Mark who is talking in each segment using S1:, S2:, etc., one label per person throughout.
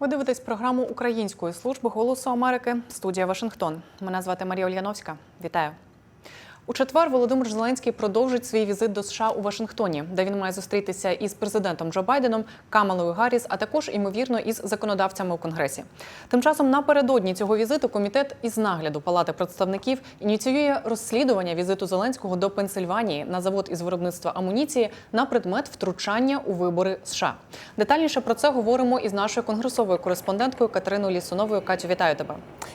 S1: Ви дивитесь програму Української служби голосу Америки. Студія Вашингтон. Мене звати Марія Ольяновська. Вітаю. У четвер Володимир Зеленський продовжить свій візит до США у Вашингтоні, де він має зустрітися із президентом Джо Байденом, Камалою Гарріс, а також ймовірно із законодавцями у Конгресі. Тим часом напередодні цього візиту комітет із нагляду Палати представників ініціює розслідування візиту Зеленського до Пенсильванії на завод із виробництва амуніції на предмет втручання у вибори США. Детальніше про це говоримо із нашою конгресовою кореспонденткою Катериною Лісуновою. Катю, вітаю тебе.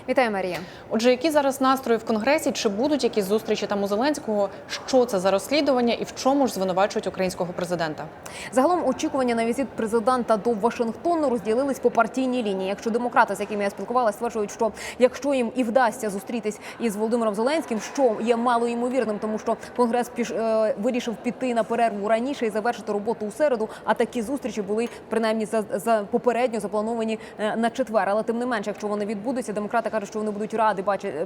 S2: Вітаю, Марія.
S1: Отже, які зараз настрої в конгресі? Чи будуть якісь зустрічі там у Зеленського? Що це за розслідування і в чому ж звинувачують українського президента?
S2: Загалом очікування на візит президента до Вашингтону розділились по партійній лінії. Якщо демократи, з якими я спілкувалася, стверджують, що якщо їм і вдасться зустрітись із Володимиром Зеленським, що є мало ймовірним, тому що конгрес піш е, вирішив піти на перерву раніше і завершити роботу у середу. А такі зустрічі були принаймні за, за попередньо заплановані е, на четвер. Але тим не менше, якщо вони відбудуться, демократи кажуть, що вони будуть раді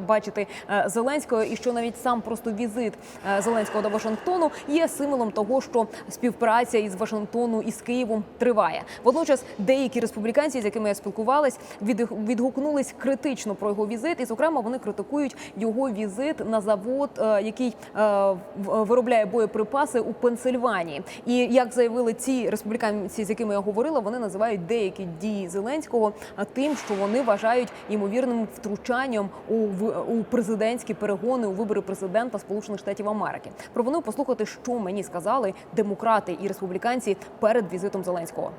S2: бачити, е, Зеленського, і що навіть сам просто візит е, Зеленського до Вашингтону є символом того, що співпраця із Вашингтону і з Києвом триває. Водночас деякі республіканці, з якими я спілкувалась, від- відгукнулись критично про його візит, і зокрема вони критикують його візит на завод, е, який виробляє боєприпаси у Пенсильванії. І як заявили ці республіканці, з якими я говорила, вони називають деякі дії Зеленського тим, що вони вважають ймовірним втручанням у у президентські перегони у вибори президента Сполучених Штатів Америки. Пропоную послухати, що мені сказали демократи і республіканці перед візитом Зеленського.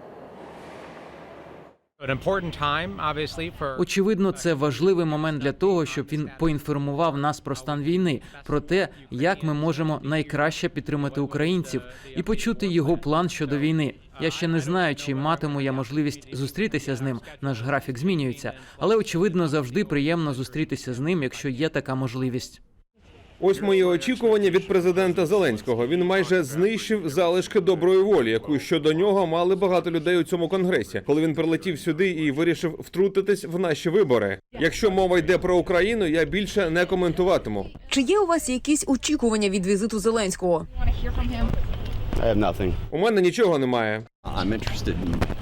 S3: Очевидно, це важливий момент для того, щоб він поінформував нас про стан війни, про те, як ми можемо найкраще підтримати українців і почути його план щодо війни. Я ще не знаю, чи матиму я можливість зустрітися з ним. Наш графік змінюється, але очевидно завжди приємно зустрітися з ним, якщо є така можливість.
S4: Ось мої очікування від президента Зеленського. Він майже знищив залишки доброї волі, яку щодо нього мали багато людей у цьому конгресі, коли він прилетів сюди і вирішив втрутитись в наші вибори. Якщо мова йде про Україну, я більше не коментуватиму.
S2: Чи є у вас якісь очікування від візиту Зеленського?
S5: I have nothing.
S4: У мене нічого немає.
S5: I'm interested in,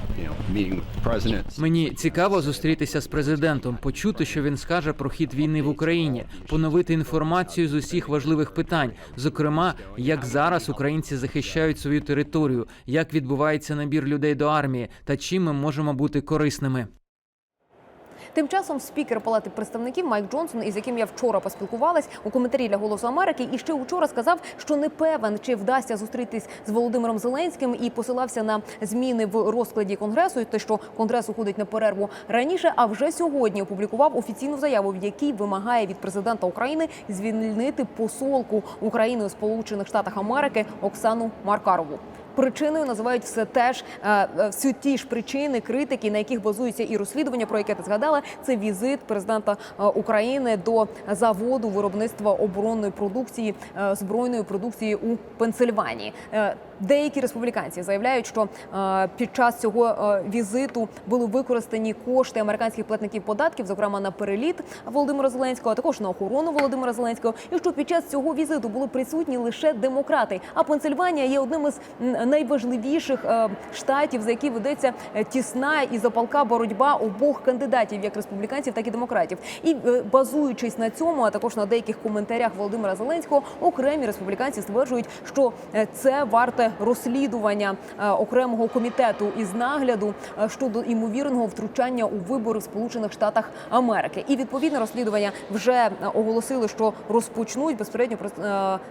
S3: Мені цікаво зустрітися з президентом, почути, що він скаже про хід війни в Україні, поновити інформацію з усіх важливих питань, зокрема, як зараз українці захищають свою територію, як відбувається набір людей до армії та чим ми можемо бути корисними.
S2: Тим часом спікер Палати представників Майк Джонсон, із яким я вчора поспілкувалась у коментарі для Голосу Америки, і ще вчора сказав, що не певен, чи вдасться зустрітись з Володимиром Зеленським, і посилався на зміни в розкладі конгресу. і Те, що конгрес уходить на перерву раніше, а вже сьогодні опублікував офіційну заяву, в якій вимагає від президента України звільнити посолку України у Сполучених Штатах Америки Оксану Маркарову. Причиною називають все теж е, е, всі ті ж причини критики, на яких базується і розслідування, про яке ти згадала. Це візит президента е, України до заводу виробництва оборонної продукції збройної продукції у Пенсильванії. Деякі республіканці заявляють, що е, під час цього е, візиту були використані кошти американських платників податків, зокрема на переліт Володимира Зеленського, а також на охорону Володимира Зеленського. І що під час цього візиту були присутні лише демократи. А Пенсильванія є одним із найважливіших е, штатів, за які ведеться тісна і запалка боротьба обох кандидатів, як республіканців, так і демократів. І базуючись на цьому, а також на деяких коментарях Володимира Зеленського, окремі республіканці стверджують, що це варте розслідування е, окремого комітету із нагляду е, щодо імовірного втручання у вибори в Сполучених Штатах Америки. І відповідне розслідування вже е, оголосили, що розпочнуть безпередньо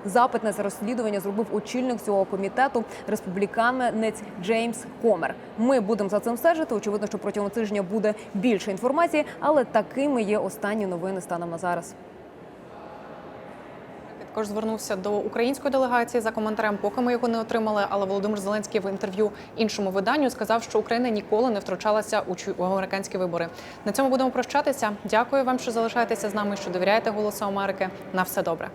S2: запит на це розслідування зробив очільник цього комітету республіканець Джеймс Комер. Ми будемо за цим стежити. Очевидно, що протягом тижня буде більше інформації, але такими є останні новини станом на зараз.
S1: Також звернувся до української делегації за коментарем, поки ми його не отримали. Але Володимир Зеленський в інтерв'ю іншому виданню сказав, що Україна ніколи не втручалася у американські вибори. На цьому будемо прощатися. Дякую вам, що залишаєтеся з нами, що довіряєте голосу Америки. На все добре.